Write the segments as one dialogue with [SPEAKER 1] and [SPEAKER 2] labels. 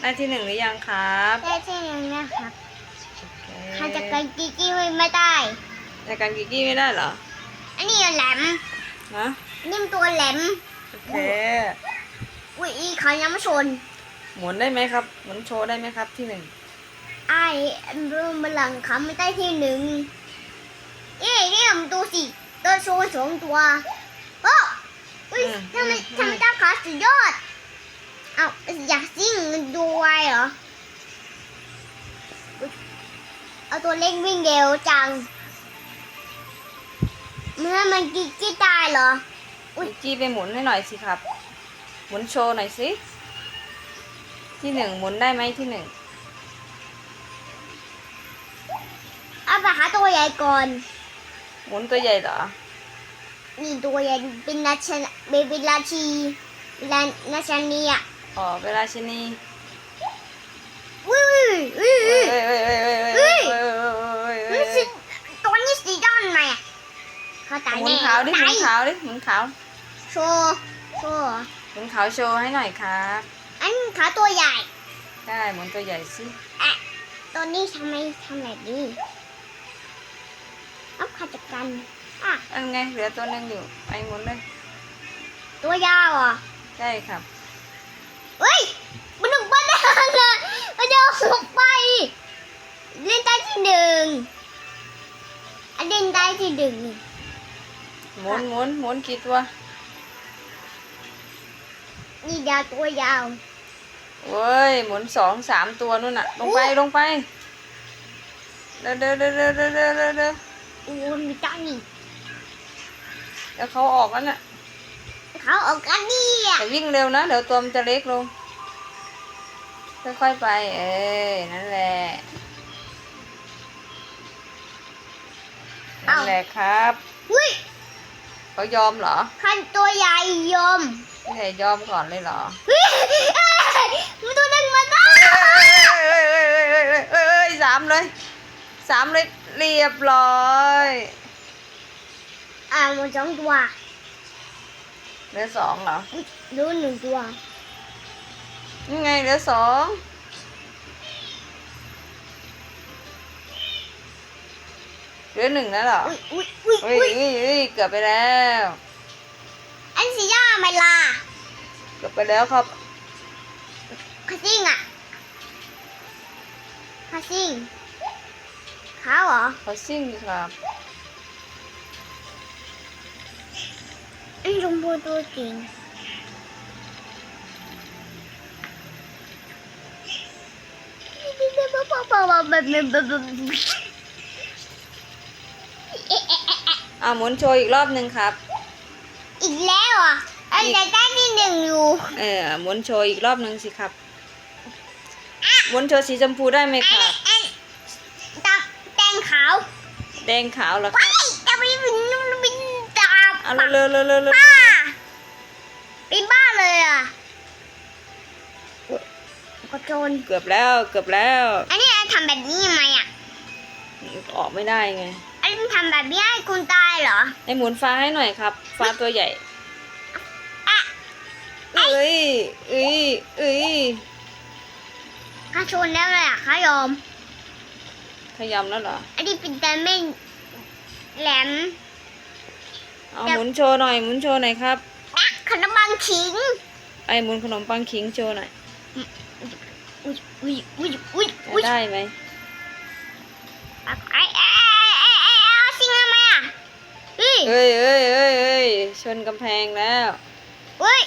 [SPEAKER 1] ได้ที่หนึ่งหรือยังครับ
[SPEAKER 2] ได้ที่หนึ่งนะครับ
[SPEAKER 1] โอเค
[SPEAKER 2] ใครจะกันกิ๊กกี้ไม่ได้
[SPEAKER 1] แต่การกิกกี้ไม่ได้เหรอ
[SPEAKER 2] อันนี้แหลม
[SPEAKER 1] ฮะ
[SPEAKER 2] นิ่มตัวแหลม
[SPEAKER 1] โอเค
[SPEAKER 2] อุ้ยอีเขายังไม่ชน
[SPEAKER 1] หมุนได้ไหมครับ หมุนโชว์ได้ไหมครับที่หนึ่ง
[SPEAKER 2] ไอ้รูมหลังเขาไม่ได้ที่หนึ่งเอ้ยนี่ผมดูสิตัวโชว์สองตัวโอ้อุ้ยทำไมทำไมเจ้าขาสุดยอด เอาอยากซิ่งดูไวเหรออุ๊ยเอาตัวเล็กวิ่งเร็วจังเมื่อมันกิ๊กกี้ตายเหรอ อุ๊ย
[SPEAKER 1] กิกกี้ไปหมุนให้หน่อยสิครับ หมุนโชว์หน่อยสิ ที่หนึ่งหมุนได้ไหมที่หนึ่ง
[SPEAKER 2] เอาไปหาตัวใหญ่ก่อน
[SPEAKER 1] หมุนตัวใหญ่เหรอ
[SPEAKER 2] นี่ตัวใหญ่เป็นราชนเบบิราชีลาราชนีอะ
[SPEAKER 1] อ๋อเวลาชนี
[SPEAKER 2] อุ้ยอุ้ย
[SPEAKER 1] เอ้
[SPEAKER 2] อุ้
[SPEAKER 1] ย
[SPEAKER 2] ย
[SPEAKER 1] เอ้ยเอ้ยเอ้ยเอ้ย
[SPEAKER 2] เฮ้
[SPEAKER 1] เอ้ย
[SPEAKER 2] ย
[SPEAKER 1] เอ้ย
[SPEAKER 2] อุ้
[SPEAKER 1] เอ้
[SPEAKER 2] ย
[SPEAKER 1] ย
[SPEAKER 2] สิตัวนี้สีดำไหมอะเขาตาย
[SPEAKER 1] หมุน
[SPEAKER 2] แน่
[SPEAKER 1] ขาวดิหมุน
[SPEAKER 2] ตาย
[SPEAKER 1] ขาวดิหมุนขาว
[SPEAKER 2] โชว์โชว์
[SPEAKER 1] หมุนขาวโชว์ให้หน่อยครับ
[SPEAKER 2] อันขาตัวใหญ่
[SPEAKER 1] ได้หมุนตัวใหญ่สิ
[SPEAKER 2] อะตัวนี้ทำไมทำแบบนี้เอาขาจัดกันอะ
[SPEAKER 1] อันไงเหลือตัวหนึงอยู่ไปหมุนเลย
[SPEAKER 2] ตัวยาวอะ
[SPEAKER 1] ใช่ครับ
[SPEAKER 2] ด้ที่หนึ่งห
[SPEAKER 1] มุนหมุนหมุนกี่ตัว
[SPEAKER 2] นี่ดาวตัวยาว
[SPEAKER 1] เว้ยหมุนสองสามตัวนู่นน่ะ ลงไป
[SPEAKER 2] อุ๊ย
[SPEAKER 1] ลงไปเด้อเด้อเด้อเด้อเด้อเด้อเด้อเด้อ
[SPEAKER 2] โอ้ยมีจ้านี่
[SPEAKER 1] เดี๋ยวเขาออกแล้วน่ะ
[SPEAKER 2] เขาออกกันนี่อะ
[SPEAKER 1] แต่วิ่งเร็วนะเดี๋ยวตัวมันจะเล็กลงค่อยๆไป เอ้ยนั่นแหละ นั่นแหละครับ
[SPEAKER 2] อุ้ย
[SPEAKER 1] เขายอมเหรอ
[SPEAKER 2] คันตัวใหญ่ยม
[SPEAKER 1] ไม่ใช่ยอมก่อนเลยเหรอ
[SPEAKER 2] เฮ้ยเอ้ยมันตัวเล็กมาได้
[SPEAKER 1] เอ้ยเอ้ยเอ้ยเอ้ยเอ้ยเอ้ยเอ้ยสามเลยสามเลยเรียบร้อย
[SPEAKER 2] อ่ามันสองตัว
[SPEAKER 1] เหลือสองเหรอ
[SPEAKER 2] อุ๊ยรู้หนึ่งตัว
[SPEAKER 1] นี่ไงเหลือสอง ลือหนึ่งแล้วเหรอ
[SPEAKER 2] อุ้ยอุ้ยอุ้ย
[SPEAKER 1] เฮ้ย
[SPEAKER 2] อุ้ย
[SPEAKER 1] เฮ้ยเฮ้ยเกือบไปแล้ว
[SPEAKER 2] อันสีย่าไม่ลา
[SPEAKER 1] เกือบไปแล้วครับ
[SPEAKER 2] คาซิ่งอะคาซิ่งเขาเหรอ
[SPEAKER 1] เขาซิ่งครับ
[SPEAKER 2] ไอ้ชมพูตัวจริงอี
[SPEAKER 1] อ่าหมุนโชว์อีกรอบหนึ่งครับ
[SPEAKER 2] กแล้วอะไอ้แต่ได้ที่หนึ่งอยู่
[SPEAKER 1] เออหมุนโชว์อีกรอบหนึ่งสิครับหมุนโชว์สีชมพูได้ไหม
[SPEAKER 2] ไอ้
[SPEAKER 1] ครับ
[SPEAKER 2] ไอ้ตาแดงขาว
[SPEAKER 1] แดงขาวเหรอค
[SPEAKER 2] ไป
[SPEAKER 1] รับ
[SPEAKER 2] จะไปบินบินตา
[SPEAKER 1] เอาเร็วเร็วเร็วเร็ว
[SPEAKER 2] ป้าปีบ้าเลยอะกระโจน
[SPEAKER 1] เกือบแล้วเกือบแล้ว
[SPEAKER 2] อันนี้ไอ้ทำแบบนี้ทำไมอะ
[SPEAKER 1] ออกไม่ได้ไง
[SPEAKER 2] ไอ้มั นทำแบบนี้ให้คุณตายเหรอ
[SPEAKER 1] ให้หมุนฟ้าให้หน่อยครับ ฟ้าตัวใหญ่
[SPEAKER 2] อะ
[SPEAKER 1] เอ้ยเอ้ยเอ้ย
[SPEAKER 2] ข้าชนแล้วเลยอะข้ายอม
[SPEAKER 1] ขยำแล้วเหรอ
[SPEAKER 2] อันนี้เป็นแต่ไม่แหลม
[SPEAKER 1] เอาหมุนโชว์หน่อยหมุนโชว์หน่อยครับ
[SPEAKER 2] นะขนมปังขิง
[SPEAKER 1] ไอ้หมุนขนมปังขิงโชว์หน่อย
[SPEAKER 2] อุ้ยอุ้ยอุ้ยอุ้ยอุ้ย
[SPEAKER 1] ได้ไหม
[SPEAKER 2] ไอ้ไอ้
[SPEAKER 1] อ้ยเอ้ยเอ้ยเอ้ยชนกำแพงแล้ว
[SPEAKER 2] เฮ้ย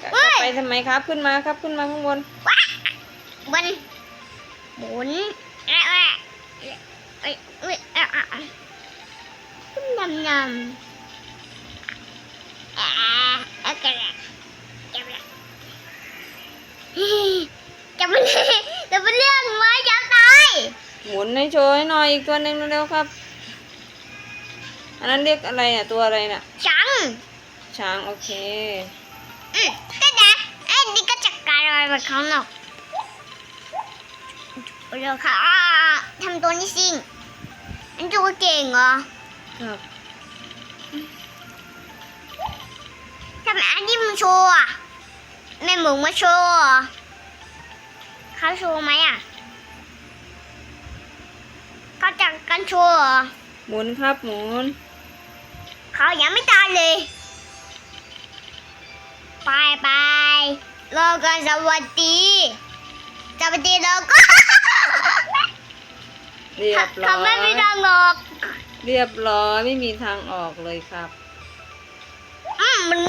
[SPEAKER 1] กลับ
[SPEAKER 2] เอ้ย
[SPEAKER 1] ไปทำไมครับขึ้นมาครับขึ้นมาข้างบน
[SPEAKER 2] ว้าบนหมุนเอ้ยเอ้ยเอ้ยเอ้ยเอ้ยเอ้ยเอ้ยยำยำอ่าโอเคจับเลยจับมันจับมันเลื่อนไม้จับตาย
[SPEAKER 1] หมุนให้โชว์ให้หน่อยอีกตัวหนึ่งเร็วๆครับ อันนั้นเรียกอะไรอะตัวอะไรน่ะ
[SPEAKER 2] จัง
[SPEAKER 1] ช้างโอเค
[SPEAKER 2] อืมแต่แต่ไอ้นี่ก็จัดการอะไรแบบเขาหรอกเร็วค่ะอ่าทำตัวนี้สิอันตัวเก่งเหรอ
[SPEAKER 1] ครับ
[SPEAKER 2] ทำไมอันนี้มันโชว์อะแม่หมูมาโชว์เหรอเขาโชว์ไหมอะเขาจักกันโชว์เหรอ
[SPEAKER 1] หมุนครับหมุน
[SPEAKER 2] เขายังไม่ตายเลยไปไปรอกันสวัสดีสวัสดีแล้วก็
[SPEAKER 1] เรียบร้อ
[SPEAKER 2] เขาไม่มี
[SPEAKER 1] ย
[SPEAKER 2] ทางออก
[SPEAKER 1] เรียบร้อยไม่มีทางออกเลยครับ
[SPEAKER 2] อืมมัน